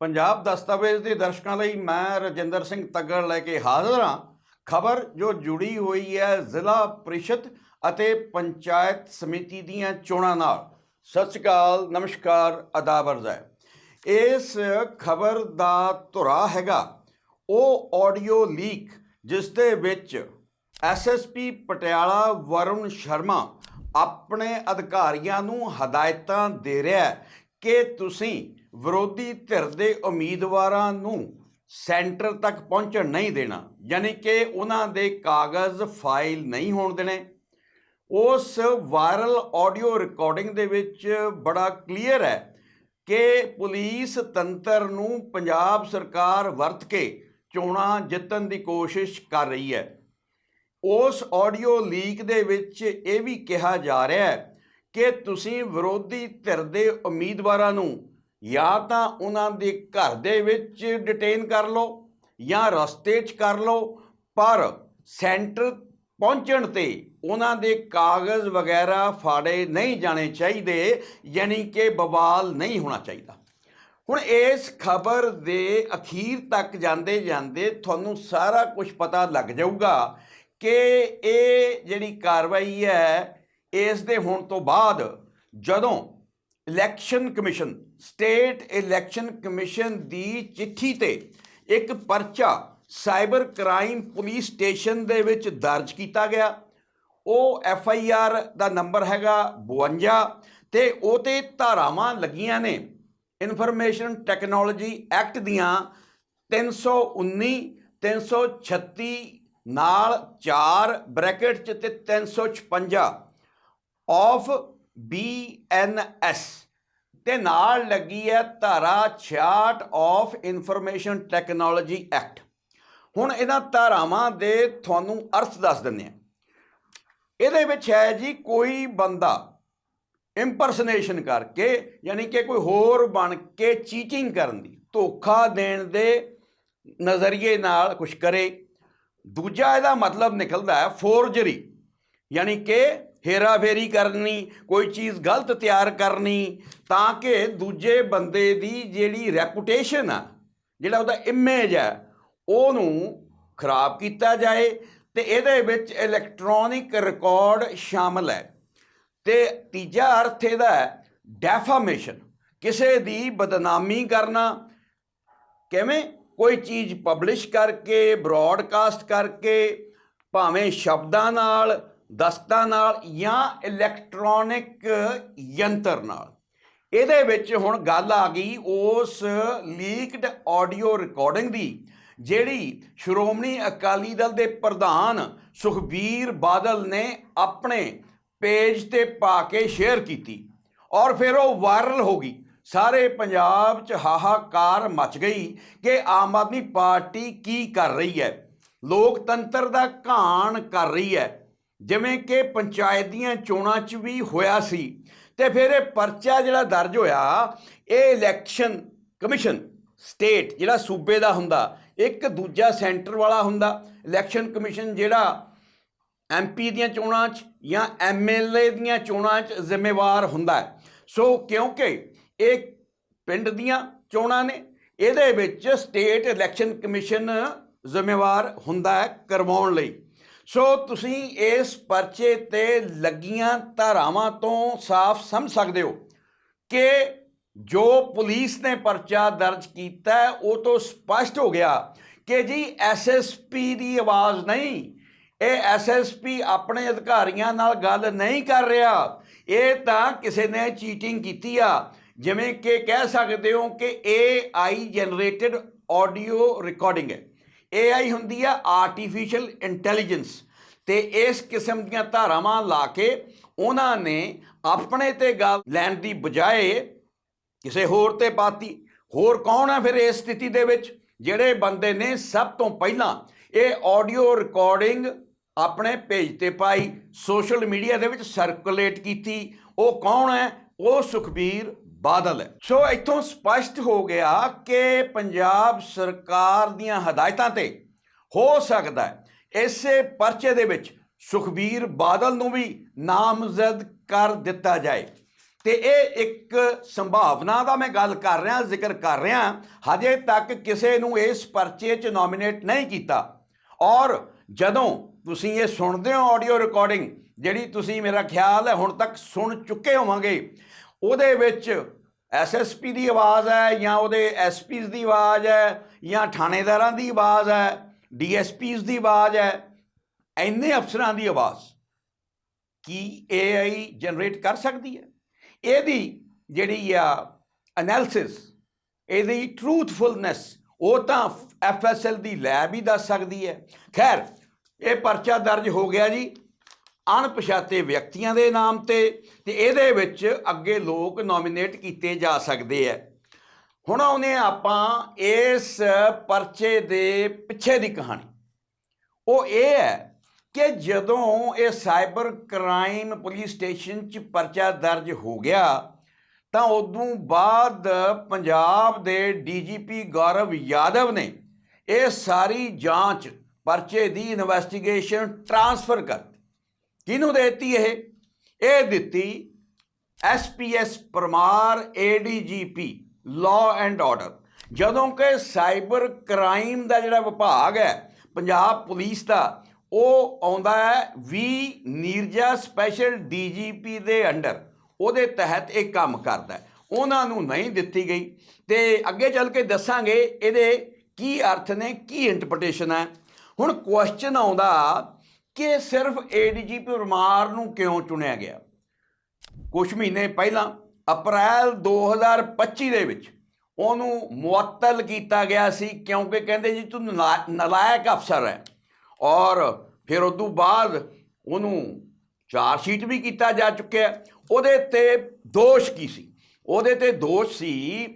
ਪੰਜਾਬ ਦਸਤਾਵੇਜ਼ ਦੇ ਦਰਸ਼ਕਾਂ ਲਈ ਮੈਂ ਰਜਿੰਦਰ ਸਿੰਘ ਤੱਗੜ ਲੈ ਕੇ ਹਾਜ਼ਰ ਹਾਂ। ਖਬਰ ਜੋ ਜੁੜੀ ਹੋਈ ਹੈ ਜ਼ਿਲ੍ਹਾ ਪ੍ਰੀਸ਼ਦ ਅਤੇ ਪੰਚਾਇਤ ਸਮਿਤੀ ਦੀਆਂ ਚੋਣਾਂ ਨਾਲ। ਸਤਿ ਸ਼੍ਰੀ ਅਕਾਲ, ਨਮਸਕਾਰ ਅਦਾਬਰਜ਼ ਹੈ। ਇਸ ਖਬਰ ਦਾ ਧੁਰਾ ਹੈਗਾ। ਉਹ ਆਡੀਓ ਲੀਕ, ਜਿਸ ਦੇ ਵਿੱਚ ਐਸਐਸਪੀ ਪਟਿਆਲਾ ਵਰੁਣ ਸ਼ਰਮਾ ਆਪਣੇ ਅਧਿਕਾਰੀਆਂ ਨੂੰ ਹਦਾਇਤਾਂ ਦੇ ਰਿਹਾ ਕਿ ਤੁਸੀਂ ਵਿਰੋਧੀ ਧਿਰ ਦੇ ਉਮੀਦਵਾਰਾਂ ਨੂੰ ਸੈਂਟਰ ਤੱਕ ਪਹੁੰਚਣ ਨਹੀਂ ਦੇਣਾ, ਯਾਨੀ ਕਿ ਉਹਨਾਂ ਦੇ ਕਾਗਜ਼, ਫਾਈਲ ਨਹੀਂ ਹੋਣ ਦੇਣੇ। ਉਸ ਵਾਇਰਲ ਆਡੀਓ ਰਿਕਾਰਡਿੰਗ ਦੇ ਵਿੱਚ ਬੜਾ ਕਲੀਅਰ ਹੈ ਕਿ ਪੁਲਿਸ ਤੰਤਰ ਨੂੰ ਪੰਜਾਬ ਸਰਕਾਰ ਵਰਤ ਕੇ ਚੋਣਾਂ ਜਿੱਤਣ ਦੀ ਕੋਸ਼ਿਸ਼ ਕਰ ਰਹੀ ਹੈ। ਉਸ ਆਡੀਓ ਲੀਕ ਦੇ ਵਿੱਚ ਇਹ ਵੀ ਕਿਹਾ ਜਾ ਰਿਹਾ ਹੈ ਕਿ ਤੁਸੀਂ ਵਿਰੋਧੀ ਧਿਰ ਦੇ ਉਮੀਦਵਾਰਾਂ ਨੂੰ ਜਾਂ ਤਾਂ ਉਹਨਾਂ ਦੇ ਘਰ ਦੇ ਵਿੱਚ ਡਿਟੇਨ ਕਰ ਲਓ ਜਾਂ ਰਸਤੇ 'ਚ ਕਰ ਲਓ, ਪਰ ਸੈਂਟਰ ਪਹੁੰਚਣ ਤੇ ਉਹਨਾਂ ਦੇ ਕਾਗਜ਼ ਵਗੈਰਾ ਫਾੜੇ ਨਹੀਂ ਜਾਣੇ ਚਾਹੀਦੇ, ਯਾਨੀ ਕਿ ਬਵਾਲ ਨਹੀਂ ਹੋਣਾ ਚਾਹੀਦਾ। ਹੁਣ ਇਸ ਖਬਰ ਦੇ ਅਖੀਰ ਤੱਕ ਜਾਂਦੇ ਜਾਂਦੇ ਤੁਹਾਨੂੰ ਸਾਰਾ ਕੁਝ ਪਤਾ ਲੱਗ ਜਾਊਗਾ ਕਿ ਇਹ ਜਿਹੜੀ ਕਾਰਵਾਈ ਹੈ, ਇਸ ਦੇ ਹੋਣ ਤੋਂ ਬਾਅਦ ਜਦੋਂ election commission, state election commission ਦੀ ਚਿੱਠੀ ਤੇ ਇੱਕ ਪਰਚਾ ਸਾਈਬਰ ਕ੍ਰਾਈਮ ਪੁਲਿਸ ਸਟੇਸ਼ਨ ਦੇ ਵਿੱਚ ਦਰਜ ਕੀਤਾ ਗਿਆ। ਉਹ ਐਫ ਆਈ ਆਰ ਦਾ ਨੰਬਰ ਹੈਗਾ 52 ਤੇ ਉਹ ਤੇ ਧਾਰਾਵਾਂ ਲੱਗੀਆਂ ਨੇ। ਇਨਫੋਰਮੇਸ਼ਨ ਟੈਕਨੋਲੋਜੀ ਐਕਟ ਦੀਆਂ 319 336 ਨਾਲ 4 ਬ੍ਰੈਕਟ ਚ ਤੇ 356 ਆਫ BNS ਤੇ ਨਾਲ ਲੱਗੀ ਹੈ ਧਾਰਾ 66 ਆਫ ਇਨਫੋਰਮੇਸ਼ਨ ਟੈਕਨੋਲੋਜੀ ਐਕਟ। ਹੁਣ ਇਹਨਾਂ ਧਾਰਾਵਾਂ ਦੇ ਤੁਹਾਨੂੰ ਅਰਥ ਦੱਸ ਦਿੰਦੇ ਆ ਇਹਦੇ ਵਿੱਚ ਹੈ ਜੀ ਕੋਈ ਬੰਦਾ ਇੰਪਰਸਨੇਸ਼ਨ ਕਰਕੇ, ਯਾਨੀ ਕਿ ਕੋਈ ਹੋਰ ਬਣ ਕੇ ਚੀਟਿੰਗ ਕਰਨ ਦੀ, ਧੋਖਾ ਦੇਣ ਦੇ ਨਜ਼ਰੀਏ ਨਾਲ ਕੁਝ ਕਰੇ। ਦੂਜਾ ਇਹਦਾ ਮਤਲਬ ਨਿਕਲਦਾ ਹੈ ਫੋਰਜਰੀ ਯਾਨੀ ਕਿ ਹੇਰਾ ਫੇਰੀ ਕਰਨੀ, ਕੋਈ ਚੀਜ਼ ਗਲਤ ਤਿਆਰ ਕਰਨੀ, ਤਾਂ ਕਿ ਦੂਜੇ ਬੰਦੇ ਦੀ ਜਿਹੜੀ ਰੈਪੂਟੇਸ਼ਨ ਆ, ਜਿਹੜਾ ਉਹਦਾ ਇਮੇਜ ਹੈ ਉਹਨੂੰ ਖਰਾਬ ਕੀਤਾ ਜਾਏ ਤੇ ਇਹਦੇ ਵਿੱਚ ਇਲੈਕਟ੍ਰੋਨਿਕ ਰਿਕਾਰਡ ਸ਼ਾਮਲ ਹੈ। ਤੇ ਤੀਜਾ ਅਰਥ ਇਹਦਾ ਡੈਫਾਮੇਸ਼ਨ ਕਿਸੇ ਦੀ ਬਦਨਾਮੀ ਕਰਨਾ। ਕਿਵੇਂ? ਕੋਈ ਚੀਜ਼ ਪਬਲਿਸ਼ ਕਰਕੇ ਬ੍ਰੌਡਕਾਸਟ ਕਰਕੇ, ਭਾਵੇਂ ਸ਼ਬਦਾਂ ਨਾਲ ਦਸਤਾਂ ਨਾਲ ਜਾਂ ਇਲੈਕਟ੍ਰੋਨਿਕ ਯੰਤਰ ਨਾਲ। ਇਹਦੇ ਵਿੱਚ ਹੁਣ ਗੱਲ ਆ ਗਈ ਉਸ ਲੀਕਡ ਆਡੀਓ ਰਿਕਾਰਡਿੰਗ ਦੀ, ਜਿਹੜੀ ਸ਼੍ਰੋਮਣੀ ਅਕਾਲੀ ਦਲ ਦੇ ਪ੍ਰਧਾਨ ਸੁਖਬੀਰ ਬਾਦਲ ਨੇ ਆਪਣੇ ਪੇਜ ਤੇ ਪਾ ਕੇ ਸ਼ੇਅਰ ਕੀਤੀ ਔਰ ਫਿਰ ਉਹ ਵਾਇਰਲ ਹੋ ਗਈ। ਸਾਰੇ ਪੰਜਾਬ 'ਚ ਹਾਹਾਕਾਰ ਮਚ ਗਈ ਕਿ ਆਮ ਆਦਮੀ ਪਾਰਟੀ ਕੀ ਕਰ ਰਹੀ ਹੈ। ਲੋਕਤੰਤਰ ਦਾ ਘਾਣ ਕਰ ਰਹੀ ਹੈ। ਜਿਵੇਂ ਕਿ ਪੰਚਾਇਤ ਦੀਆਂ ਚੋਣਾਂ 'ਚ ਵੀ ਹੋਇਆ ਸੀ, ਤੇ ਫਿਰ ਇਹ ਪਰਚਾ ਜਿਹੜਾ ਦਰਜ ਹੋਇਆ, ਇਹ ਇਲੈਕਸ਼ਨ ਕਮਿਸ਼ਨ ਸਟੇਟ ਜਿਹੜਾ ਸੂਬੇ ਦਾ ਹੁੰਦਾ, ਇੱਕ ਦੂਜਾ ਸੈਂਟਰ ਵਾਲਾ ਹੁੰਦਾ। ਇਲੈਕਸ਼ਨ ਕਮਿਸ਼ਨ ਜਿਹੜਾ ਐਮਪੀ ਦੀਆਂ ਚੋਣਾਂ 'ਚ ਜਾਂ ਐਮਐਲਏ ਦੀਆਂ ਚੋਣਾਂ 'ਚ ਜ਼ਿੰਮੇਵਾਰ ਹੁੰਦਾ ਹੈ। ਸੋ ਕਿਉਂਕਿ ਇਹ ਪਿੰਡ ਦੀਆਂ ਚੋਣਾਂ ਨੇ, ਇਹਦੇ ਵਿੱਚ ਸਟੇਟ ਇਲੈਕਸ਼ਨ ਕਮਿਸ਼ਨ ਜ਼ਿੰਮੇਵਾਰ ਹੁੰਦਾ ਹੈ ਕਰਵਾਉਣ ਲਈ। ਸੋ ਤੁਸੀਂ ਇਸ ਪਰਚੇ ਤੇ ਲੱਗੀਆਂ ਧਾਰਾਵਾਂ ਤੋਂ ਸਾਫ਼ ਸਮਝ ਸਕਦੇ ਹੋ ਕਿ ਜੋ ਪੁਲਿਸ ਨੇ ਪਰਚਾ ਦਰਜ ਕੀਤਾ ਉਹ ਤੋਂ ਸਪਸ਼ਟ ਹੋ ਗਿਆ ਕਿ ਜੀ ਐਸਐਸਪੀ ਦੀ ਆਵਾਜ਼ ਨਹੀਂ। ਇਹ ਐਸਐਸਪੀ ਆਪਣੇ ਅਧਿਕਾਰੀਆਂ ਨਾਲ ਗੱਲ ਨਹੀਂ ਕਰ ਰਿਹਾ। ਇਹ ਤਾਂ ਕਿਸੇ ਨੇ ਚੀਟਿੰਗ ਕੀਤੀ ਆ। ਜਿਵੇਂ ਕਿ ਕਹਿ ਸਕਦੇ ਹੋ ਕਿ AI ਜਨਰੇਟਡ ਆਡੀਓ ਰਿਕਾਰਡਿੰਗ ਹੈ। AI ਹੁੰਦੀ ਆ ਆਰਟੀਫੀਸ਼ੀਅਲ ਇੰਟੈਲੀਜੈਂਸ ਤੇ ਇਸ ਕਿਸਮ ਦੀਆਂ ਧਾਰਾਵਾਂ ਲਾ ਕੇ ਉਹਨਾਂ ਨੇ ਆਪਣੇ ਤੇ ਗੱਲ ਲੈਣ ਦੀ ਬਜਾਏ ਕਿਸੇ ਹੋਰ ਤੇ ਪਾਤੀ। ਹੋਰ ਕੌਣ ਹੈ ਫਿਰ ਇਸ ਸਥਿਤੀ ਦੇ ਵਿੱਚ? ਜਿਹੜੇ ਬੰਦੇ ਨੇ ਸਭ ਤੋਂ ਪਹਿਲਾਂ ਇਹ ਆਡੀਓ ਰਿਕਾਰਡਿੰਗ ਆਪਣੇ ਪੇਜ ਤੇ ਪਾਈ ਸੋਸ਼ਲ ਮੀਡੀਆ ਦੇ ਵਿੱਚ ਸਰਕੂਲੇਟ ਕੀਤੀ। ਉਹ ਕੌਣ ਹੈ? ਉਹ ਸੁਖਬੀਰ ਬਾਦਲ ਹੈ। ਸੋ ਇੱਥੋਂ ਸਪਸ਼ਟ ਹੋ ਗਿਆ ਕਿ ਪੰਜਾਬ ਸਰਕਾਰ ਦੀਆਂ ਹਦਾਇਤਾਂ ਤੇ ਹੋ ਸਕਦਾ ਹੈ। ਇਸੇ ਪਰਚੇ ਦੇ ਵਿੱਚ ਸੁਖਬੀਰ ਬਾਦਲ ਨੂੰ ਵੀ ਨਾਮਜ਼ਦ ਕਰ ਦਿੱਤਾ ਜਾਏ। ਤੇ ਇਹ ਇੱਕ ਸੰਭਾਵਨਾ ਦਾ ਮੈਂ ਗੱਲ ਕਰ ਰਿਹਾ, ਜ਼ਿਕਰ ਕਰ ਰਿਹਾ। ਹਜੇ ਤੱਕ ਕਿਸੇ ਨੂੰ ਇਸ ਪਰਚੇ 'ਚ ਨੋਮੀਨੇਟ ਨਹੀਂ ਕੀਤਾ। ਔਰ ਜਦੋਂ ਤੁਸੀਂ ਇਹ ਸੁਣਦੇ ਹੋ ਆਡੀਓ ਰਿਕਾਰਡਿੰਗ ਜਿਹੜੀ ਤੁਸੀਂ ਮੇਰਾ ਖਿਆਲ ਹੈ ਹੁਣ ਤੱਕ ਸੁਣ ਚੁੱਕੇ ਹੋਵਾਂਗੇ ਉਹਦੇ ਵਿੱਚ ਐਸਐਸਪੀ ਦੀ ਆਵਾਜ਼ ਹੈ ਜਾਂ ਉਹਦੇ ਐਸਪੀਸ ਦੀ ਆਵਾਜ਼ ਹੈ ਜਾਂ ਥਾਣੇਦਾਰਾਂ ਦੀ ਆਵਾਜ਼ ਹੈ ਡੀਐਸਪੀਸ ਦੀ ਆਵਾਜ਼ ਹੈ, ਇੰਨੇ ਅਫਸਰਾਂ ਦੀ ਆਵਾਜ਼ ਕੀ AI ਜਨਰੇਟ ਕਰ ਸਕਦੀ ਹੈ? ਇਹਦੀ ਜਿਹੜੀ ਆ ਐਨਾਲਿਸਿਸ ਇਹਦੀ ਟਰੂਥਫੁਲਨੈਸ ਉਹ ਤਾਂ ਐਫਐਸਐਲ ਦੀ ਲੈਬ ਹੀ ਦੱਸ ਸਕਦੀ ਹੈ। ਖੈਰ, ਇਹ ਪਰਚਾ ਦਰਜ ਹੋ ਗਿਆ ਜੀ। ਅਣਪਛਾਤੇ ਵਿਅਕਤੀਆਂ ਦੇ ਨਾਮ ਤੇ ਤੇ ਇਹਦੇ ਵਿੱਚ ਅੱਗੇ ਲੋਕ ਨੋਮੀਨੇਟ ਕੀਤੇ ਜਾ ਸਕਦੇ ਆ ਹੁਣ ਆਉਨੇ ਆਪਾਂ ਇਸ ਪਰਚੇ ਦੇ ਪਿੱਛੇ ਦੀ ਕਹਾਣੀ। ਉਹ ਇਹ ਹੈ ਕਿ ਜਦੋਂ ਇਹ ਸਾਈਬਰ ਕ੍ਰਾਈਮ ਪੁਲਿਸ ਸਟੇਸ਼ਨ 'ਚ ਪਰਚਾ ਦਰਜ ਹੋ ਗਿਆ, ਤਾਂ ਉਦੋਂ ਬਾਅਦ ਪੰਜਾਬ ਦੇ ਡੀਜੀਪੀ ਗੌਰਵ ਯਾਦਵ ਨੇ ਇਹ ਸਾਰੀ ਜਾਂਚ ਪਰਚੇ ਦੀ ਇਨਵੈਸਟੀਗੇਸ਼ਨ ਟਰਾਂਸਫਰ ਕਰ ਕਿਹਨੂੰ ਦੇਤੀ ਇਹ? ਇਹ ਦਿੱਤੀ SPS Parmar ADGP law and order ਜਦੋਂ ਕਿ ਸਾਈਬਰ ਕ੍ਰਾਈਮ ਦਾ ਜਿਹੜਾ ਵਿਭਾਗ ਹੈ, ਪੰਜਾਬ ਪੁਲਿਸ ਦਾ, ਉਹ ਆਉਂਦਾ ਹੈ ਵੀ ਨੀਰਜਾ ਸਪੈਸ਼ਲ ਡੀਜੀਪੀ ਦੇ ਅੰਡਰ। ਉਹਦੇ ਤਹਿਤ ਇਹ ਕੰਮ ਕਰਦਾ ਉਹਨਾਂ ਨੂੰ ਨਹੀਂ ਦਿੱਤੀ ਗਈ। ਤੇ ਅੱਗੇ ਚੱਲ ਕੇ ਦੱਸਾਂਗੇ ਇਹਦੇ ਕੀ ਅਰਥ ਨੇ, ਕੀ ਇੰਟਰਪ੍ਰੀਟੇਸ਼ਨ ਹੈ। ਹੁਣ ਕੁਐਸਚਨ ਆਉਂਦਾ ਕਿ ਸਿਰਫ ਏਡੀਜੀਪੀ ਪਰਮਾਰ ਨੂੰ ਕਿਉਂ ਚੁਣਿਆ ਗਿਆ? ਕੁਝ ਮਹੀਨੇ ਪਹਿਲਾਂ, ਅਪ੍ਰੈਲ 2025 ਦੇ ਵਿੱਚ ਉਹਨੂੰ ਮੁਅੱਤਲ ਕੀਤਾ ਗਿਆ ਸੀ ਕਿਉਂਕਿ ਕਹਿੰਦੇ ਜੀ, ਤੂੰ ਨਲਾ- ਨਲਾਇਕ ਅਫਸਰ ਹੈ। ਔਰ ਫਿਰ ਉਸ ਤੋਂ ਬਾਅਦ ਉਹਨੂੰ ਚਾਰ ਸ਼ੀਟ ਵੀ ਕੀਤਾ ਜਾ ਚੁੱਕਿਆ। ਉਹਦੇ ਤੇ ਦੋਸ਼ ਕੀ ਸੀ? ਉਹਦੇ ਤੇ ਦੋਸ਼ ਸੀ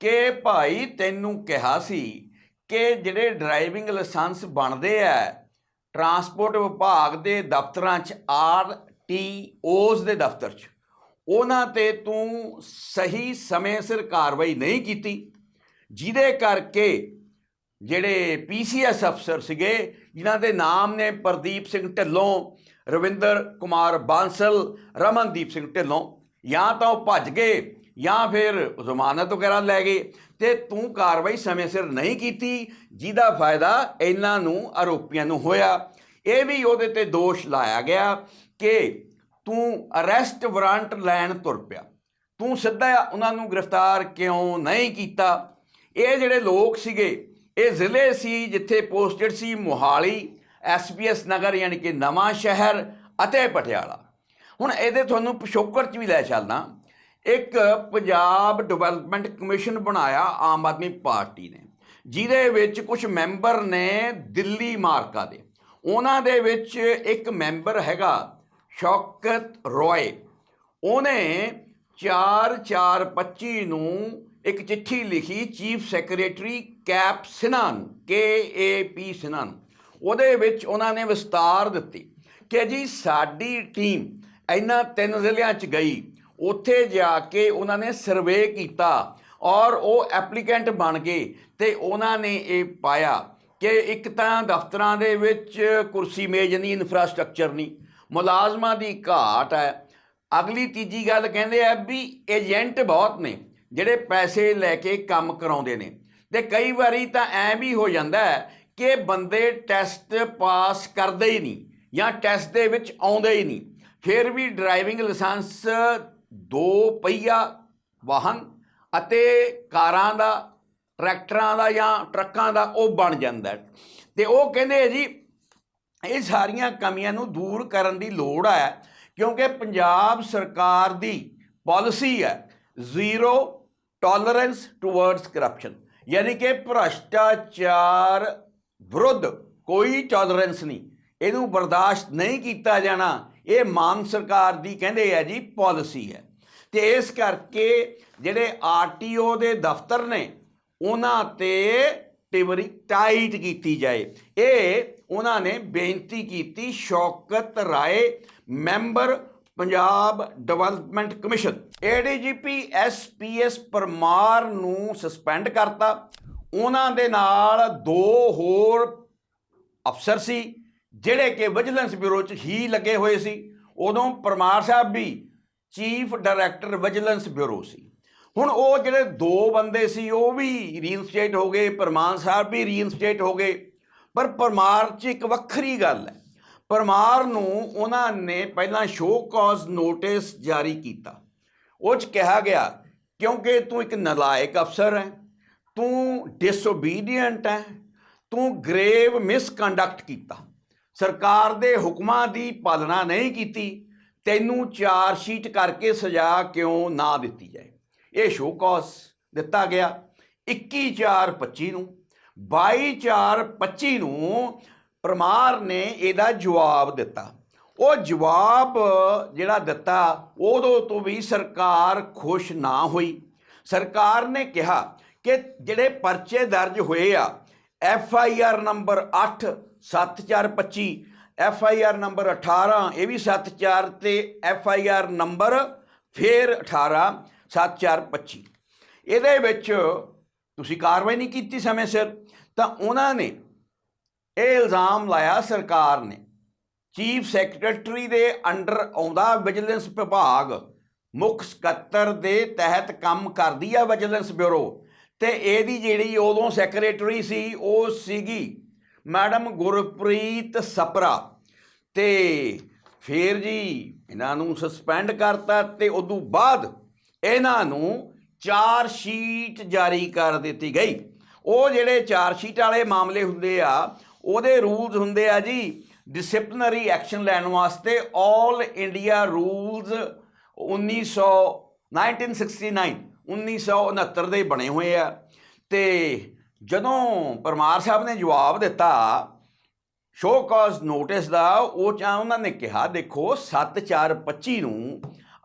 ਕਿ ਭਾਈ ਤੈਨੂੰ ਕਿਹਾ ਸੀ ਕਿ ਜਿਹੜੇ ਡਰਾਈਵਿੰਗ ਲਾਇਸੈਂਸ ਬਣਦੇ ਆ ਟਰਾਂਸਪੋਰਟ ਵਿਭਾਗ ਦੇ ਦਫ਼ਤਰਾਂ 'ਚ, ਆਰ ਟੀ ਓਜ਼ ਦੇ ਦਫ਼ਤਰ 'ਚ। ਉਹਨਾਂ ਤੇ ਤੂੰ ਸਹੀ ਸਮੇਂ ਸਿਰ ਕਾਰਵਾਈ ਨਹੀਂ ਕੀਤੀ, ਜਿਹਦੇ ਕਰਕੇ ਜਿਹੜੇ ਪੀਸੀਐਸ ਅਫਸਰ ਸੀਗੇ, ਜਿਨ੍ਹਾਂ ਦੇ ਨਾਮ ਨੇ ਪ੍ਰਦੀਪ ਸਿੰਘ ਢਿੱਲੋਂ, ਰਵਿੰਦਰ ਕੁਮਾਰ ਬਾਂਸਲ, ਰਮਨਦੀਪ ਸਿੰਘ ਢਿੱਲੋਂ, ਜਾਂ ਤਾਂ ਉਹ ਭੱਜ ਗਏ, ਜਾਂ ਫਿਰ ਜ਼ਮਾਨਤ ਵਗੈਰਾ ਲੈ ਗਏ। ਤੇ ਤੂੰ ਕਾਰਵਾਈ ਸਮੇਂ ਸਿਰ ਨਹੀਂ ਕੀਤੀ, ਜਿਹਦਾ ਫਾਇਦਾ ਇਹਨਾਂ ਨੂੰ, ਆਰੋਪੀਆਂ ਨੂੰ ਹੋਇਆ। ਇਹ ਵੀ ਉਹਦੇ ਤੇ ਦੋਸ਼ ਲਾਇਆ ਗਿਆ ਕਿ ਤੂੰ ਅਰੈਸਟ ਵਾਰੰਟ ਲੈਣ ਤੁਰ ਪਿਆ। ਤੂੰ ਸਿੱਧਾ ਉਹਨਾਂ ਨੂੰ ਗ੍ਰਿਫਤਾਰ ਕਿਉਂ ਨਹੀਂ ਕੀਤਾ? ਇਹ ਜਿਹੜੇ ਲੋਕ ਸੀਗੇ, ਇਹ ਜ਼ਿਲ੍ਹੇ ਸੀ ਜਿੱਥੇ ਪੋਸਟਡ ਸੀ ਮੋਹਾਲੀ ਐਸਪੀਐਸ ਨਗਰ ਯਾਨੀ ਕਿ ਨਵਾਂ ਸ਼ਹਿਰ ਅਤੇ ਪਟਿਆਲਾ। ਹੁਣ ਇਹਦੇ ਤੁਹਾਨੂੰ ਪਿਛੋਕੜ ਚ ਵੀ ਲੈ ਚੱਲਦਾ। ਇੱਕ ਪੰਜਾਬ ਡਿਵੈਲਪਮੈਂਟ ਕਮਿਸ਼ਨ ਬਣਾਇਆ ਆਮ ਆਦਮੀ ਪਾਰਟੀ ਨੇ, ਜਿਹਦੇ ਵਿੱਚ ਕੁਝ ਮੈਂਬਰ ਨੇ ਦਿੱਲੀ ਮਾਰਕਾ ਦੇ। ਉਹਨਾਂ ਦੇ ਵਿੱਚ ਇੱਕ ਮੈਂਬਰ ਹੈਗਾ ਸ਼ੌਕਤ ਰੋਏ। ਉਹਨੇ 4/4/25 ਨੂੰ ਇੱਕ ਚਿੱਠੀ ਲਿਖੀ ਚੀਫ ਸੈਕਟਰੀ ਕੈਪ ਸਿਨਹਾ ਨੂੰ ਕੇ ਏ ਪੀ ਸਿਨ੍ਹਾ ਨੂੰ ਉਹਦੇ ਵਿੱਚ ਉਹਨਾਂ ਨੇ ਵਿਸਤਾਰ ਦਿੱਤੀ ਕਿ ਜੀ ਸਾਡੀ ਟੀਮ ਇਹਨਾਂ ਤਿੰਨ ਜ਼ਿਲ੍ਹਿਆਂ 'ਚ ਗਈ ਉੱਥੇ ਜਾ ਕੇ ਉਹਨਾਂ ਨੇ ਸਰਵੇ ਕੀਤਾ ਔਰ ਉਹ ਐਪਲੀਕੈਂਟ ਬਣ ਗਏ ਤੇ ਉਹਨਾਂ ਨੇ ਇਹ ਪਾਇਆ ਕਿ ਇੱਕ ਤਾਂ ਦਫ਼ਤਰਾਂ ਦੇ ਵਿੱਚ ਕੁਰਸੀ ਮੇਜ਼ ਨਹੀਂ ਇਨਫਰਾਸਟ੍ਰਕਚਰ ਨਹੀਂ, ਮੁਲਾਜ਼ਮਾਂ ਦੀ ਘਾਟ ਹੈ। ਅਗਲੀ ਤੀਜੀ ਗੱਲ ਕਹਿੰਦੇ ਆ ਵੀ ਏਜੰਟ ਬਹੁਤ ਨੇ, ਜਿਹੜੇ ਪੈਸੇ ਲੈ ਕੇ ਕੰਮ ਕਰਾਉਂਦੇ ਨੇ। ਤੇ ਕਈ ਵਾਰੀ ਤਾਂ ਐ ਵੀ ਹੋ ਜਾਂਦਾ ਹੈ ਕਿ ਬੰਦੇ ਟੈਸਟ ਪਾਸ ਕਰਦੇ ਹੀ ਨਹੀਂ ਜਾਂ ਟੈਸਟ ਦੇ ਵਿੱਚ ਆਉਂਦੇ ਹੀ ਨਹੀਂ। ਫਿਰ ਵੀ ਡਰਾਈਵਿੰਗ ਲਾਇਸੈਂਸ ਦੋ ਪਹੀਆ ਵਾਹਨ ਅਤੇ ਕਾਰਾਂ ਦਾ, ਟਰੈਕਟਰਾਂ ਦਾ ਜਾਂ ਟਰੱਕਾਂ ਦਾ ਉਹ ਬਣ ਜਾਂਦਾ ਹੈ। ਤੇ ਉਹ ਕਹਿੰਦੇ ਜੀ, ਇਹ ਸਾਰੀਆਂ ਕਮੀਆਂ ਨੂੰ ਦੂਰ ਕਰਨ ਦੀ ਲੋੜ ਹੈ ਕਿਉਂਕਿ ਪੰਜਾਬ ਸਰਕਾਰ ਦੀ ਪਾਲਿਸੀ ਹੈ ਜ਼ੀਰੋ ਟੋਲਰੈਂਸ ਟੁਵਰਡਸ ਕਰਪਸ਼ਨ ਯਾਨੀ ਕਿ ਭ੍ਰਸ਼ਟਾਚਾਰ ਵਿਰੁੱਧ ਕੋਈ ਟੋਲਰੈਂਸ ਨਹੀਂ। ਇਹਨੂੰ ਬਰਦਾਸ਼ਤ ਨਹੀਂ ਕੀਤਾ ਜਾਣਾ। ਇਹ ਮਾਨ ਸਰਕਾਰ ਦੀ ਕਹਿੰਦੇ ਆ ਜੀ ਪਾਲਿਸੀ ਹੈ। ਤੇ ਇਸ ਕਰਕੇ ਜਿਹੜੇ ਆਰਟੀਓ ਦੇ ਦਫ਼ਤਰ ਨੇ, ਉਹਨਾਂ ਤੇ ਟਿਵਰੀ ਟਾਈਟ ਕੀਤੀ ਜਾਏ। ਇਹ ਉਹਨਾਂ ਨੇ ਬੇਨਤੀ ਕੀਤੀ Shaukat Rai, member Punjab development commission. ADGP SPS Parmar ਨੂੰ ਸਸਪੈਂਡ ਕਰਤਾ। ਉਹਨਾਂ ਦੇ ਨਾਲ ਦੋ ਹੋਰ ਅਫਸਰ ਸੀ। ਜਿਹੜੇ ਕਿ ਵਿਜੀਲੈਂਸ ਬਿਊਰੋ 'ਚ ਹੀ ਲੱਗੇ ਹੋਏ ਸੀ, ਉਦੋਂ ਪਰਮਾਰ ਸਾਹਿਬ ਵੀ ਚੀਫ ਡਾਇਰੈਕਟਰ ਵਿਜੀਲੈਂਸ ਬਿਊਰੋ ਸੀ। ਹੁਣ ਉਹ ਜਿਹੜੇ ਦੋ ਬੰਦੇ ਸੀ, ਉਹ ਵੀ ਰੀਇਨਸਟੇਟ ਹੋ ਗਏ ਪਰਮਾਨ ਸਾਹਿਬ ਵੀ ਰੀਇਨਸਟੇਟ ਹੋ ਗਏ। ਪਰ ਪਰਮਾਰ 'ਚ ਇੱਕ ਵੱਖਰੀ ਗੱਲ ਹੈ। ਪਰਮਾਰ ਨੂੰ ਉਹਨਾਂ ਨੇ ਪਹਿਲਾਂ ਸ਼ੋਅ ਕਾਜ਼ ਨੋਟਿਸ ਜਾਰੀ ਕੀਤਾ। ਉਹ 'ਚ ਕਿਹਾ ਗਿਆ, ਕਿਉਂਕਿ ਤੂੰ ਇੱਕ ਨਲਾਇਕ ਅਫਸਰ ਹੈ, ਤੂੰ ਡਿਸਓਬੀਡੀਐਂਟ ਹੈ, ਤੂੰ ਗ੍ਰੇਵ ਮਿਸਕੰਡਕਟ ਕੀਤਾ। ਸਰਕਾਰ ਦੇ ਹੁਕਮਾਂ ਦੀ ਪਾਲਣਾ ਨਹੀਂ ਕੀਤੀ, ਤੈਨੂੰ ਚਾਰ ਸ਼ੀਟ ਕਰਕੇ ਸਜ਼ਾ ਕਿਉਂ ਨਾ ਦਿੱਤੀ ਜਾਏ? ਇਹ ਸ਼ੋਅ ਦਿੱਤਾ ਗਿਆ। 21/4/25 ਨੂੰ 22/4/25 ਨੂੰ ਪਰਮਾਰ ਨੇ ਇਹਦਾ ਜਵਾਬ ਦਿੱਤਾ। ਉਹ ਜਵਾਬ ਜਿਹੜਾ ਦਿੱਤਾ ਉਦੋਂ ਤੋਂ ਵੀ ਸਰਕਾਰ ਖੁਸ਼ ਨਾ ਹੋਈ। ਸਰਕਾਰ ਨੇ ਕਿਹਾ ਕਿ ਜਿਹੜੇ ਪਰਚੇ ਦਰਜ ਹੋਏ ਆ F I R number 8 7425 F I R number 18 ਇਹ ਵੀ 74 ਤੇ ਐਫ ਆਈ ਆਰ ਨੰਬਰ ਫੇਰ 18 7425 ਇਹਦੇ ਵਿੱਚ ਤੁਸੀਂ ਕਾਰਵਾਈ ਨਹੀਂ ਕੀਤੀ ਸਮੇਂ ਸਿਰ, ਤਾਂ ਉਹਨਾਂ ਨੇ ਇਹ ਇਲਜ਼ਾਮ ਲਾਇਆ ਸਰਕਾਰ ਨੇ, ਚੀਫ ਸੈਕਟਰੀ ਦੇ ਅੰਡਰ ਆਉਂਦਾ ਵਿਜੀਲੈਂਸ ਵਿਭਾਗ, ਮੁੱਖ ਸਕੱਤਰ ਦੇ ਤਹਿਤ ਕੰਮ ਕਰਦੀ ਆ ਵਿਜੀਲੈਂਸ ਬਿਊਰੋ, ਤੇ ਇਹਦੀ ਜਿਹੜੀ ਉਦੋਂ ਸੈਕਟਰੀ ਸੀ, ਉਹ ਸੀਗੀ ਮੈਡਮ ਗੁਰਪ੍ਰੀਤ ਸਪਰਾ। ਤੇ ਫੇਰ ਜੀ ਇਹਨਾਂ ਨੂੰ ਸਸਪੈਂਡ ਕਰਤਾ ਤੇ ਉਦੋਂ ਬਾਅਦ ਇਹਨਾਂ ਨੂੰ ਚਾਰ ਸ਼ੀਟ ਜਾਰੀ ਕਰ ਦਿੱਤੀ ਗਈ। ਉਹ ਜਿਹੜੇ ਚਾਰ ਸ਼ੀਟ ਵਾਲੇ ਮਾਮਲੇ ਹੁੰਦੇ ਆ, ਉਹਦੇ ਰੂਲਸ ਹੁੰਦੇ ਆ ਜੀ ਡਿਸਪਲਿਨਰੀ ਐਕਸ਼ਨ ਲੈਣ ਵਾਸਤੇ 올 ਇੰਡੀਆ ਰੂਲਸ 1900 1969 1969 ਦੇ ਬਣੇ ਹੋਏ ਆ। ਤੇ ਜਦੋਂ ਪਰਮਾਰ ਸਾਹਿਬ ਨੇ ਜਵਾਬ ਦਿੱਤਾ ਸ਼ੋ ਕਾਜ਼ ਨੋਟਿਸ ਦਾ, ਉਹ ਚਾ ਉਹਨਾਂ ਨੇ ਕਿਹਾ, ਦੇਖੋ 7425 ਨੂੰ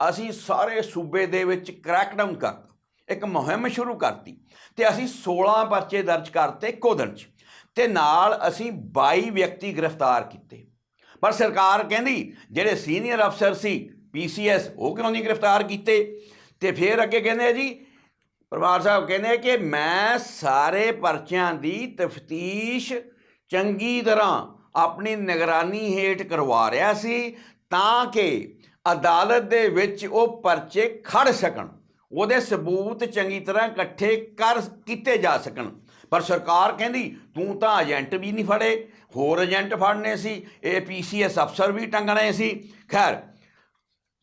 ਅਸੀਂ ਸਾਰੇ ਸੂਬੇ ਦੇ ਵਿੱਚ ਕ੍ਰੈਕਡਾਊਨ ਕਰ ਇੱਕ ਮੁਹਿੰਮ ਸ਼ੁਰੂ ਕਰਤੀ ਤੇ ਅਸੀਂ 16 ਪਰਚੇ ਦਰਜ ਕਰਤੇ ਕੋਦਣ 'ਚ ਤੇ ਨਾਲ ਅਸੀਂ 22 ਵਿਅਕਤੀ ਗ੍ਰਿਫਤਾਰ ਕੀਤੇ। ਪਰ ਸਰਕਾਰ ਕਹਿੰਦੀ, ਜਿਹੜੇ ਸੀਨੀਅਰ ਅਫਸਰ ਸੀ ਪੀਸੀਐਸ ਉਹ ਕਿਉਂ ਨਹੀਂ ਗ੍ਰਿਫਤਾਰ ਕੀਤੇ? ਤੇ ਫਿਰ ਅੱਗੇ ਕਹਿੰਦੇ ਜੀ ਪਰਮਾਰ ਸਾਹਿਬ ਕਹਿੰਦੇ ਕਿ ਮੈਂ ਸਾਰੇ ਪਰਚਿਆਂ ਦੀ ਤਫਤੀਸ਼ ਚੰਗੀ ਤਰ੍ਹਾਂ ਆਪਣੀ ਨਿਗਰਾਨੀ ਹੇਠ ਕਰਵਾ ਰਿਹਾ ਸੀ ਤਾਂ ਕਿ ਅਦਾਲਤ ਦੇ ਵਿੱਚ ਉਹ ਪਰਚੇ ਖੜ ਸਕਣ, ਉਹਦੇ ਸਬੂਤ ਚੰਗੀ ਤਰ੍ਹਾਂ ਇਕੱਠੇ ਕਰ ਕੀਤੇ ਜਾ ਸਕਣ। ਪਰ ਸਰਕਾਰ ਕਹਿੰਦੀ, ਤੂੰ ਤਾਂ ਏਜੰਟ ਵੀ ਨਹੀਂ ਫੜੇ, ਹੋਰ ਏਜੰਟ ਫੜਨੇ ਸੀ ਇਹ ਪੀਸੀਐਸ ਅਫਸਰ ਵੀ ਟੰਗਣੇ ਸੀ। ਖੈਰ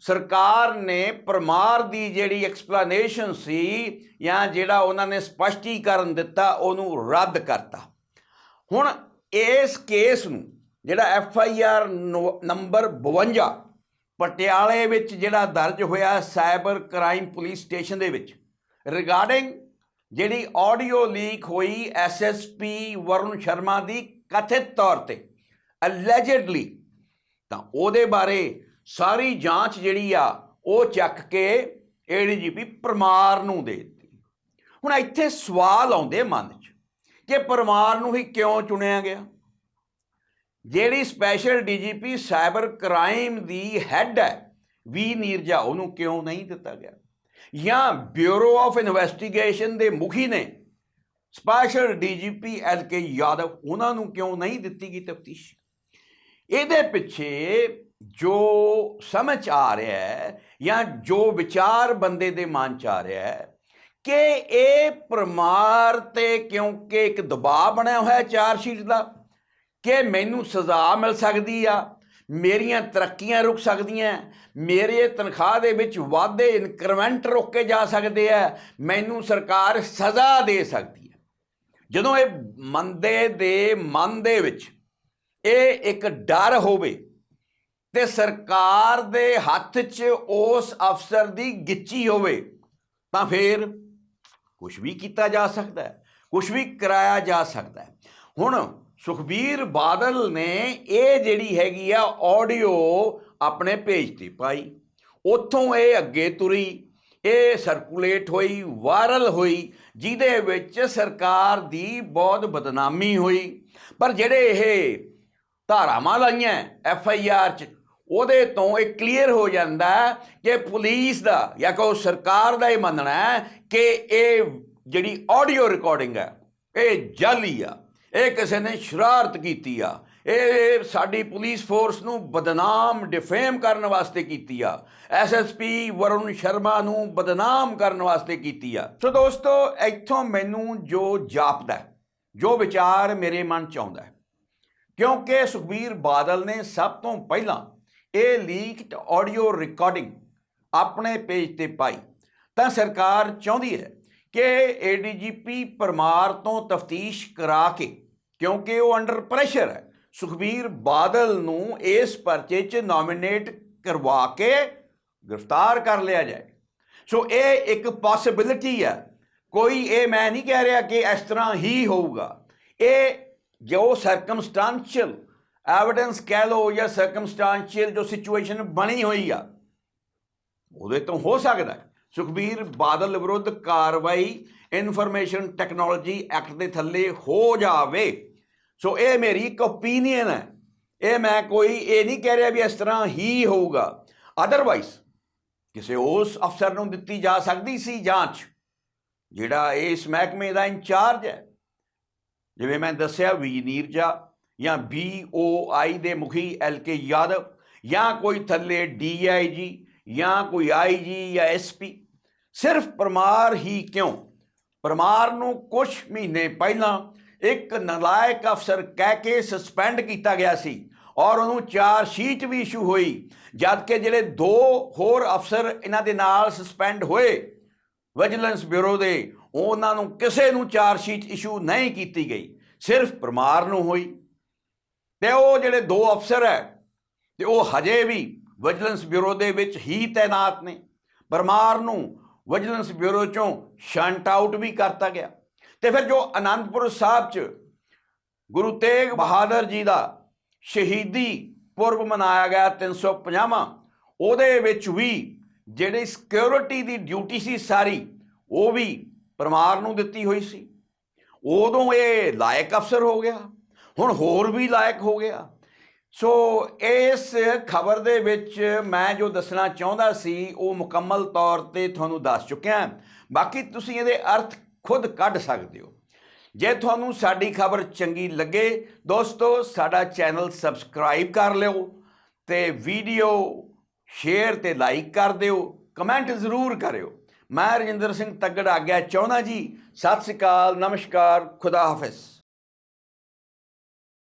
ਸਰਕਾਰ ਨੇ ਪਰਮਾਰ ਦੀ ਜਿਹੜੀ ਐਕਸਪਲੇਨੇਸ਼ਨ ਸੀ ਜਾਂ ਜਿਹੜਾ ਉਹਨਾਂ ਨੇ ਸਪਸ਼ਟੀਕਰਨ ਦਿੱਤਾ, ਉਹਨੂੰ ਰੱਦ ਕਰਤਾ। ਹੁਣ ਇਸ ਕੇਸ ਨੂੰ, ਜਿਹੜਾ ਐਫ ਆਈ ਆਰ ਨੰਬਰ 52 ਪਟਿਆਲੇ ਵਿੱਚ ਜਿਹੜਾ ਦਰਜ ਹੋਇਆ ਸਾਈਬਰ ਕ੍ਰਾਈਮ ਪੁਲਿਸ ਸਟੇਸ਼ਨ ਦੇ ਵਿੱਚ ਰਿਗਾਰਡਿੰਗ ਜਿਹੜੀ ਆਡੀਓ ਲੀਕ ਹੋਈ ਐਸਐਸਪੀ ਵਰੁਣ ਸ਼ਰਮਾ ਦੀ ਕਥਿਤ ਤੌਰ ਤੇ ਅਲੈਜਡਲੀ ਤਾਂ ਉਹਦੇ ਬਾਰੇ ਸਾਰੀ ਜਾਂਚ ਜਿਹੜੀ ਆ, ਉਹ ਚੱਕ ਕੇ ਏਡੀਜੀਪੀ ਪਰਮਾਰ ਨੂੰ ਦੇ ਦਿੱਤੀ। ਹੁਣ ਇੱਥੇ ਸਵਾਲ ਆਉਂਦੇ ਮਨ 'ਚ ਕਿ ਪਰਮਾਰ ਨੂੰ ਹੀ ਕਿਉਂ ਚੁਣਿਆ ਗਿਆ? ਜਿਹੜੀ ਸਪੈਸ਼ਲ ਡੀਜੀਪੀ ਸਾਈਬਰ ਕ੍ਰਾਈਮ ਦੀ ਹੈੱਡ ਹੈ, ਵੀ ਨੀਰਜਾ, ਉਹਨੂੰ ਕਿਉਂ ਨਹੀਂ ਦਿੱਤਾ ਗਿਆ? ਜਾਂ ਬਿਊਰੋ ਆਫ ਇਨਵੈਸਟੀਗੇਸ਼ਨ ਦੇ ਮੁਖੀ ਨੇ special DGP L K Yadav ਉਹਨਾਂ ਨੂੰ ਕਿਉਂ ਨਹੀਂ ਦਿੱਤੀ ਗਈ ਤਫਤੀਸ਼? ਇਹਦੇ ਪਿੱਛੇ ਜੋ ਸਮਝ ਆ ਰਿਹਾ ਹੈ ਜਾਂ ਜੋ ਵਿਚਾਰ ਬੰਦੇ ਦੇ ਮਨ ਚ ਆ ਰਿਹਾ ਹੈ ਕਿ ਇਹ ਪਰਮਾਰ ਤੇ ਕਿਉਂਕਿ ਇੱਕ ਦਬਾਅ ਬਣਿਆ ਹੋਇਆ ਹੈ ਚਾਰ ਸ਼ੀਟ ਦਾ ਕਿ ਮੈਨੂੰ ਸਜ਼ਾ ਮਿਲ ਸਕਦੀ ਆ, ਮੇਰੀਆਂ ਤਰੱਕੀਆਂ ਰੁਕ ਸਕਦੀਆਂ, ਮੇਰੇ ਤਨਖਾਹ ਦੇ ਵਿੱਚ ਵਾਧੇ ਇਨਕਰੀਮੈਂਟ ਰੋਕੇ ਜਾ ਸਕਦੇ ਆ, ਮੈਨੂੰ ਸਰਕਾਰ ਸਜ਼ਾ ਦੇ ਸਕਦੀ ਹੈ ਜਦੋਂ ਇਹ ਮੰਦੇ ਦੇ ਮਨ ਦੇ ਵਿੱਚ ਇਹ ਇੱਕ ਡਰ ਹੋਵੇ ਤੇ ਸਰਕਾਰ ਦੇ ਹੱਥ 'ਚ ਉਸ ਅਫਸਰ ਦੀ ਗਿੱਚੀ ਹੋਵੇ, ਤਾਂ ਫਿਰ ਕੁਝ ਵੀ ਕੀਤਾ ਜਾ ਸਕਦਾ ਹੈ ਕੁਝ ਵੀ ਕਰਾਇਆ ਜਾ ਸਕਦਾ ਹੈ। ਹੁਣ ਸੁਖਬੀਰ ਬਾਦਲ ਨੇ ਇਹ ਜਿਹੜੀ ਹੈਗੀ ਆ ਆਡੀਓ ਆਪਣੇ ਪੇਜ ਤੇ ਪਾਈ, ਉੱਥੋਂ ਇਹ ਅੱਗੇ ਤੁਰੀ, ਇਹ ਸਰਕੂਲੇਟ ਹੋਈ ਵਾਇਰਲ ਹੋਈ, ਜਿਹਦੇ ਵਿੱਚ ਸਰਕਾਰ ਦੀ ਬਹੁਤ ਬਦਨਾਮੀ ਹੋਈ। ਪਰ ਜਿਹੜੇ ਇਹ ਧਾਰਾਵਾਂ ਲਾਈਆਂ ਐਫ ਆਈ ਆਰ ਚ ਉਹਦੇ ਤੋਂ ਇਹ ਕਲੀਅਰ ਹੋ ਜਾਂਦਾ ਕਿ ਪੁਲਿਸ ਦਾ ਜਾਂ ਕੋ ਸਰਕਾਰ ਦਾ ਇਹ ਮੰਨਣਾ ਹੈ ਕਿ ਇਹ ਜਿਹੜੀ ਆਡੀਓ ਰਿਕਾਰਡਿੰਗ ਹੈ, ਇਹ ਜਾਲੀ ਆ, ਇਹ ਕਿਸੇ ਨੇ ਸ਼ਰਾਰਤ ਕੀਤੀ ਆ, ਇਹ ਸਾਡੀ ਪੁਲਿਸ ਫੋਰਸ ਨੂੰ ਬਦਨਾਮ ਡਿਫੇਮ ਕਰਨ ਵਾਸਤੇ ਕੀਤੀ ਆ ਐਸਐਸਪੀ ਵਰੁਣ ਸ਼ਰਮਾ ਨੂੰ ਬਦਨਾਮ ਕਰਨ ਵਾਸਤੇ ਕੀਤੀ ਆ। ਸੋ ਦੋਸਤੋ, ਇੱਥੋਂ ਮੈਨੂੰ ਜੋ ਜਾਪਦਾ ਜੋ ਵਿਚਾਰ ਮੇਰੇ ਮਨ ਚ ਆਉਂਦਾ ਕਿਉਂਕਿ ਸੁਖਬੀਰ ਬਾਦਲ ਨੇ ਸਭ ਤੋਂ ਪਹਿਲਾਂ ਇਹ ਲੀਕਡ ਆਡੀਓ ਰਿਕਾਰਡਿੰਗ ਆਪਣੇ ਪੇਜ ਤੇ ਪਾਈ। ਤਾਂ ਸਰਕਾਰ ਚਾਹੁੰਦੀ ਹੈ ਕਿ ਏਡੀਜੀਪੀ ਪਰਮਾਰ ਤੋਂ ਤਫਤੀਸ਼ ਕਰਾ ਕੇ, ਕਿਉਂਕਿ ਉਹ ਅੰਡਰ ਪ੍ਰੈਸ਼ਰ ਹੈ, ਸੁਖਬੀਰ ਬਾਦਲ ਨੂੰ ਇਸ ਪਰਚੇ 'ਚ ਨੋਮੀਨੇਟ ਕਰਵਾ ਕੇ ਗ੍ਰਿਫਤਾਰ ਕਰ ਲਿਆ ਜਾਏ। ਸੋ ਇਹ ਇੱਕ ਪੋਸਿਬਿਲਿਟੀ ਹੈ। ਕੋਈ ਇਹ ਮੈਂ ਨਹੀਂ ਕਹਿ ਰਿਹਾ ਕਿ ਇਸ ਤਰ੍ਹਾਂ ਹੀ ਹੋਊਗਾ। ਇਹ ਜੋ ਸਰਕਮਸਟੈਂਸ਼ੀਅਲ ਐਵੀਡੈਂਸ ਕਹਿ ਲਓ ਜਾਂ ਸਰਕਮਸਟੈਂਸ਼ੀਅਲ ਜੋ ਸਿਚੁਏਸ਼ਨ ਬਣੀ ਹੋਈ ਆ, ਉਹਦੇ ਤੋਂ ਹੋ ਸਕਦਾ ਸੁਖਬੀਰ, ਬਾਦਲ ਵਿਰੁੱਧ ਕਾਰਵਾਈ ਇਨਫੋਰਮੇਸ਼ਨ ਟੈਕਨੋਲੋਜੀ ਐਕਟ ਦੇ ਥੱਲੇ ਹੋ ਜਾਵੇ। ਸੋ ਇਹ ਮੇਰੀ ਇੱਕ ਓਪੀਨੀਅਨ ਹੈ। ਇਹ ਮੈਂ ਕੋਈ, ਇਹ ਨਹੀਂ ਕਹਿ ਰਿਹਾ ਵੀ ਇਸ ਤਰ੍ਹਾਂ ਹੀ ਹੋਊਗਾ। ਅਦਰਵਾਈਜ਼ ਕਿਸੇ ਉਸ ਅਫਸਰ ਨੂੰ ਦਿੱਤੀ ਜਾ ਸਕਦੀ ਸੀ ਜਾਂਚ, ਜਿਹੜਾ ਇਸ ਮਹਿਕਮੇ ਦਾ ਇੰਚਾਰਜ ਹੈ। ਜਿਵੇਂ ਮੈਂ ਦੱਸਿਆ ਵੀ ਨੀਰਜਾ ਜਾਂ ਬੀਓਆਈ ਦੇ ਮੁਖੀ ਐਲਕੇ ਯਾਦਵ ਜਾਂ ਕੋਈ ਥੱਲੇ ਡੀਆਈਜੀ ਜਾਂ ਕੋਈ ਆਈਜੀ ਜਾਂ ਐਸਪੀ ਸਿਰਫ ਪਰਮਾਰ ਹੀ ਕਿਉਂ? ਪਰਮਾਰ ਨੂੰ ਕੁਝ ਮਹੀਨੇ ਪਹਿਲਾਂ ਇੱਕ ਨਲਾਇਕ ਅਫਸਰ ਕਹਿ ਕੇ ਸਸਪੈਂਡ ਕੀਤਾ ਗਿਆ ਸੀ ਔਰ ਉਹਨੂੰ ਚਾਰ ਸ਼ੀਟ ਵੀ ਇਸ਼ੂ ਹੋਈ ਜਦ ਕਿ ਜਿਹੜੇ ਦੋ ਹੋਰ ਅਫਸਰ ਇਹਨਾਂ ਦੇ ਨਾਲ ਸਸਪੈਂਡ ਹੋਏ ਵਿਜੀਲੈਂਸ ਬਿਊਰੋ ਦੇ, ਉਹਨਾਂ ਨੂੰ ਕਿਸੇ ਨੂੰ ਚਾਰ ਸ਼ੀਟ ਇਸ਼ੂ ਨਹੀਂ ਕੀਤੀ ਗਈ, ਸਿਰਫ ਪਰਮਾਰ ਨੂੰ ਹੋਈ। ਤੇ ਉਹ ਜਿਹੜੇ ਦੋ ਅਫਸਰ ਹੈ, ਤੇ ਉਹ ਹਜੇ ਵੀ ਵਿਜੀਲੈਂਸ ਬਿਊਰੋ ਦੇ ਵਿੱਚ ਹੀ ਤਾਇਨਾਤ ਨੇ। ਪਰਮਾਰ ਨੂੰ ਵਿਜੀਲੈਂਸ ਬਿਊਰੋ ਚੋਂ ਸ਼ੰਟ ਆਊਟ ਵੀ ਕਰਤਾ ਗਿਆ। ਤੇ ਫਿਰ ਜੋ ਆਨੰਦਪੁਰ ਸਾਹਿਬ ਚ ਗੁਰੂ ਤੇਗ ਬਹਾਦਰ ਜੀ ਦਾ ਸ਼ਹੀਦੀ ਪੁਰਬ ਮਨਾਇਆ ਗਿਆ 350ਵਾਂ ਉਹਦੇ ਵਿੱਚ ਵੀ ਜਿਹੜੀ ਸਿਕਿਉਰਿਟੀ ਦੀ ਡਿਊਟੀ ਸੀ ਸਾਰੀ, ਉਹ ਵੀ ਪਰਮਾਰ ਨੂੰ ਦਿੱਤੀ ਹੋਈ ਸੀ। ਉਦੋਂ ਇਹ ਲਾਇਕ ਅਫਸਰ ਹੋ ਗਿਆ। ਹੁਣ ਹੋਰ ਵੀ ਲਾਇਕ ਹੋ ਗਿਆ। ਸੋ ਇਸ ਖਬਰ ਦੇ ਵਿੱਚ ਮੈਂ ਜੋ ਦੱਸਣਾ ਚਾਹੁੰਦਾ ਸੀ, ਉਹ ਮੁਕੰਮਲ ਤੌਰ ਤੇ ਤੁਹਾਨੂੰ ਦੱਸ ਚੁੱਕਿਆ ਬਾਕੀ ਤੁਸੀਂ ਇਹਦੇ ਅਰਥ ਖੁਦ ਕੱਢ ਸਕਦੇ ਹੋ। ਜੇ ਤੁਹਾਨੂੰ ਸਾਡੀ ਖਬਰ ਚੰਗੀ ਲੱਗੇ, ਦੋਸਤੋ, ਸਾਡਾ ਚੈਨਲ ਸਬਸਕ੍ਰਾਈਬ ਕਰ ਲਿਓ ਤੇ ਵੀਡੀਓ ਸ਼ੇਅਰ ਤੇ ਲਾਈਕ ਕਰ ਦਿਓ, ਕਮੈਂਟ ਜ਼ਰੂਰ ਕਰਿਓ। ਮੈਂ ਰਜਿੰਦਰ ਸਿੰਘ ਤੱਗੜ ਆਗਿਆ ਚਾਹੁੰਦਾ ਜੀ। ਸਤਿ ਸ੍ਰੀ ਅਕਾਲ, ਨਮਸਕਾਰ, ਖੁਦਾ ਹਾਫਿਜ਼।